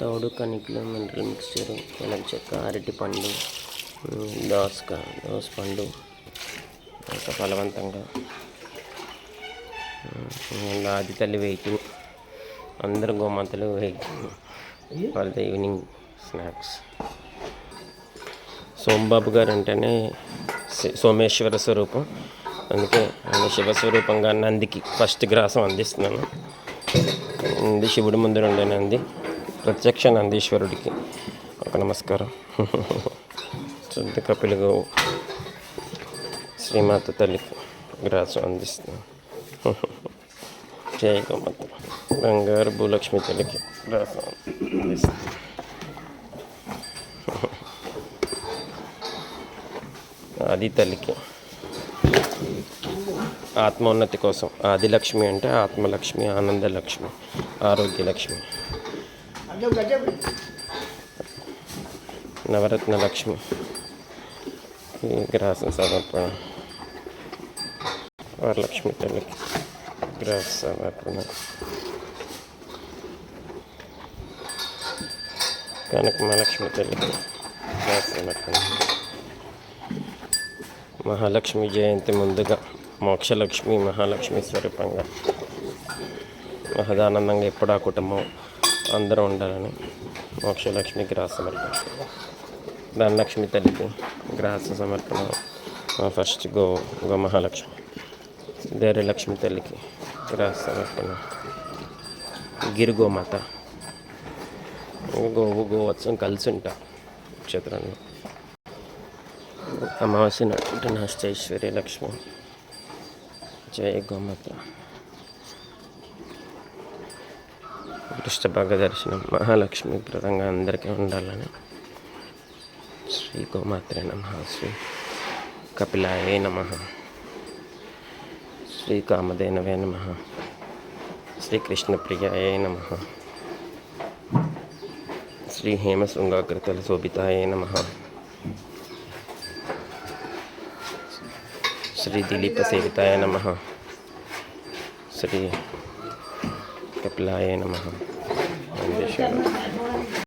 తౌడు కణికలు mineral mixture వెనక చెక్క అరటి పండు దోసక దోస పండు ఇంకా ఫలవంతంగా ఆది తల్లి వెయిటింగ్ అందరు గోమాతలు వెయిటింగ్ వాళ్ళ ద ఈవినింగ్ స్నాక్స్. సోమబాబు గారు అంటేనే సోమేశ్వర స్వరూపం. అందుకే ఆయన శివస్వరూపంగా నందికి ఫస్ట్ గ్రాసం అందిస్తున్నాను. నంది శివుడి ముందు ఉండే నంది ప్రత్యక్ష నందీశ్వరుడికి. ఒక నమస్కారం. శుద్ధ కపిల గోవు శ్రీమాత తల్లికి గ్రాసం అందిస్తున్నాను జై గోమాత. బంగారు భూలక్ష్మి తల్లికి గ్రాసం అందిస్తున్నాను ఆది తల్లికి. ఆత్మోన్నతి కోసం. ఆదిలక్ష్మి అంటే ఆత్మలక్ష్మి ఆనందలక్ష్మి ఆరోగ్యలక్ష్మి. నవరత్న లక్ష్మి ఈ గ్రాసం సమర్పణ వరలక్ష్మి తల్లికి గ్రాస సమర్పణ కనకమలక్ష్మి తల్లికి గ్రాస సమర్పణ మహాలక్ష్మి జయంతి ముందుగా మోక్షలక్ష్మి మహాలక్ష్మి స్వరూపంగా మహదానందంగా ఎప్పుడు ఆ కుటుంబం అందరూ ఉండాలని మోక్షలక్ష్మికి గ్రాస సమర్పణ. ధనలక్ష్మి తల్లికి గ్రాస సమర్పణ ఫస్ట్ గో గో మహాలక్ష్మి. ధైర్యలక్ష్మి తల్లికి గ్రాస సమర్పణ. గిరి గోమాత గోవు గోవత్సం కలిసి ఉంటా నక్షత్రంలో. అమావాస్య నాటి నష్టైశ్వర్య లక్ష్మి. జయ గోమాత. పృష్ఠభాగ దర్శనం మహాలక్ష్మి ప్రదంగా అందరికీ ఉండాలని శ్రీ గోమాత్రే నమ శ్రీ కపిలాయ నమ శ్రీ కామధేనవే నమ శ్రీకృష్ణప్రియాయ నమ శ్రీ హేమశృంగాకృతల శోభితాయ నమ శ్రీ దిలీప సేవితాయ నమ 我选个。